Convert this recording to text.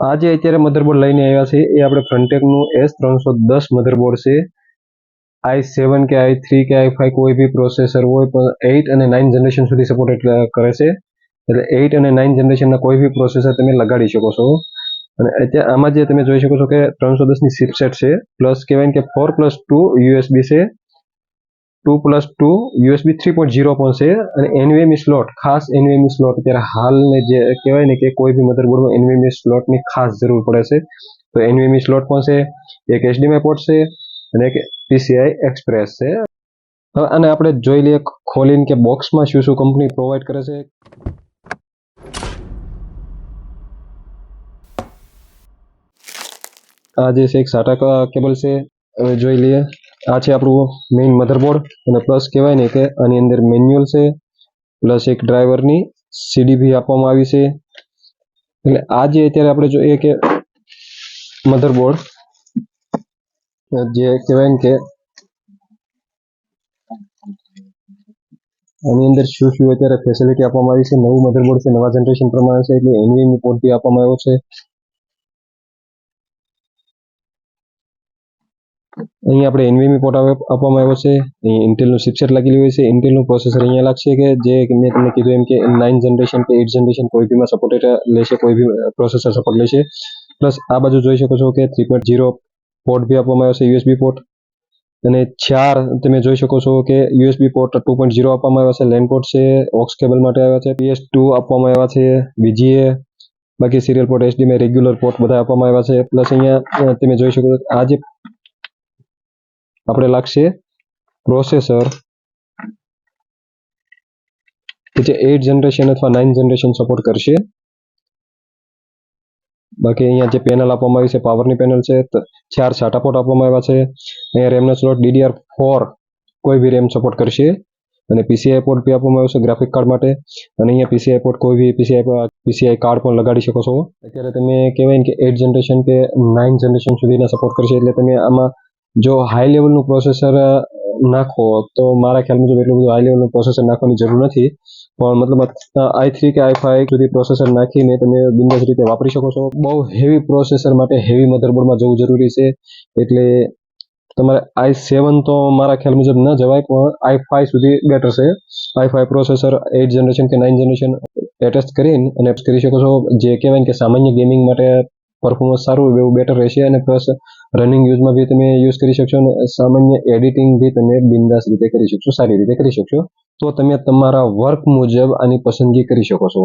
આજે અત્યારે મધરબોર્ડ લઈને આવ્યા છે. એ આપણે ફ્રન્ટેકનું એસ ત્રણસો દસ મધરબોર્ડ છે. આઈ સેવન કે આઈ થ્રી કે આઈ ફાઈવ કોઈ બી પ્રોસેસર હોય પણ એઇટ અને નાઇન જનરેશન સુધી સપોર્ટ કરે છે. એટલે એઇટ અને નાઇન જનરેશનના કોઈ બી પ્રોસેસર તમે લગાડી શકો છો. અને અત્યારે આમાં જે તમે જોઈ શકો છો કે ત્રણસો દસની સિપસેટ છે. પ્લસ કહેવાય કે ફોર પ્લસ ટુ યુએસબી છે. Two plus two USB three point zero પણ છે. અને એનવીએમઈ સ્લોટ ખાસ એનવીએમઈ સ્લોટ અત્યારે હાલને જે કહેવાય ને કે કોઈ બી મધરબોર્ડમાં એનવીએમઈ સ્લોટની ખાસ જરૂર પડે છે. તો એનવીએમઈ સ્લોટ પણ છે, એક એચડીએમઆઈ પોર્ટ છે, અને એક પીસીઆઈ એક્સપ્રેસ છે. હવે આને આપણે જોઈ લઈએ ખોલીને કે બોક્સમાં શું શું કંપની પ્રોવાઈડ કરે છે. આ જે છે એક સાટા કેબલ છે, હવે જોઈ લઈએ. આ છે આપણું મેઇન મધરબોર્ડ અને પ્લસ કહેવાય ને કે આની અંદર મેન્યુઅલ છે પ્લસ એક ડ્રાઈવરની સીડી બી આપવામાં આવી છે. એટલે આ જે અત્યારે આપણે જોઈએ કે મધરબોર્ડ જે કહેવાય ને કે આની અંદર શું શું અત્યારે ફેસિલિટી આપવામાં આવી છે, નવું મધરબોર્ડ છે, નવા જનરેશન પ્રમાણે છે, એટલે એનવીએમઈ પોર્ટ બી આપવામાં આવ્યો છે. અહીં આપણે એનવીમી પોર્ટ આપવામાં આવ્યો છે. અહીં ઇન્ટેલનું ચિપસેટ લાગેલી હોય છે. ઇન્ટેલનું પ્રોસેસર અહીંયા લાગશે કે જે મેં તમને કીધું એમ કે નાઇન જનરેશન કે એટ જનરેશન કોઈ બીમાં સપોર્ટેડ લેશે, કોઈ બી પ્રોસેસર સપોર્ટ લેશે. પ્લસ આ બાજુ જોઈ શકો છો કે થ્રી પોઈન્ટ ઝીરો પોર્ટ બી આપવામાં આવ્યો છે યુએસબી પોર્ટ અને ચાર તમે જોઈ શકો છો કે USB port two point zero આપવામાં આવ્યા છે લેન પોર્ટ છે ઓક્સ કેબલ માટે આવ્યા છે પીએસ ટુ આપવામાં આવ્યા છે બીજીએ બાકી serial port HDMI regular port બધા આપવામાં આવ્યા છે. પ્લસ અહીંયા તમે જોઈ શકો છો આ જે આપણે લાગશે પ્રોસેસર કે જે એટ જનરેશન અથવા નાઇન જનરેશન સપોર્ટ કરશે. બાકી અહીંયા જે પેનલ આપવામાં આવી છે પાવરની પેનલ છે ચાર સાટા પોર્ટ આપવામાં આવ્યા છે. અહીંયા રેમનો સ્લોટ ડીડીઆર ફોર કોઈ બી રેમ સપોર્ટ કરશે. અને પીસીઆઈ પોર્ટ બી આપવામાં આવ્યો છે ગ્રાફિક કાર્ડ માટે. અને અહીંયા પીસીઆઈ પોર્ટ કોઈ બી પીસીઆઈ પીસીઆઈ કાર્ડ પણ લગાડી શકો છો. અત્યારે તમે કહેવાય ને કે એટ જનરેશન કે નાઇન જનરેશન સુધીના સપોર્ટ કરશે, એટલે તમે આમાં જો હાઈ લેવલનું પ્રોસેસર નાખો, તો મારા ખ્યાલ મુજબ એટલું બધું હાઈ લેવલનું પ્રોસેસર નાખવાની જરૂર નથી. પણ મતલબ આઈ થ્રી કે આઈ ફાઈવ સુધી પ્રોસેસર નાખીને તમે બિંદાસ રીતે વાપરી શકો છો. બહુ હેવી પ્રોસેસર માટે હેવી મધરબોર્ડમાં જવું જરૂરી છે. એટલે તમારે આઈ સેવન તો મારા ખ્યાલ મુજબ ન જવાય, પણ આઈ ફાઈવ સુધી બેટર છે. I five processor eight generation કે નાઇન જનરેશન એટેસ્ટ કરીને અને કરી શકો છો. જે કહેવાય કે સામાન્ય ગેમિંગ માટે પરફોર્મન્સ સારું એવું બેટર રહેશે અને પ્લસ રનિંગ યુઝમાં બી તમે યુઝ કરી શકશો અને સામાન્ય એડિટિંગ બી તમે બિંદાસ રીતે કરી શકશો, સારી રીતે કરી શકશો. તો તમે તમારા વર્ક મુજબ આની પસંદગી કરી શકો છો.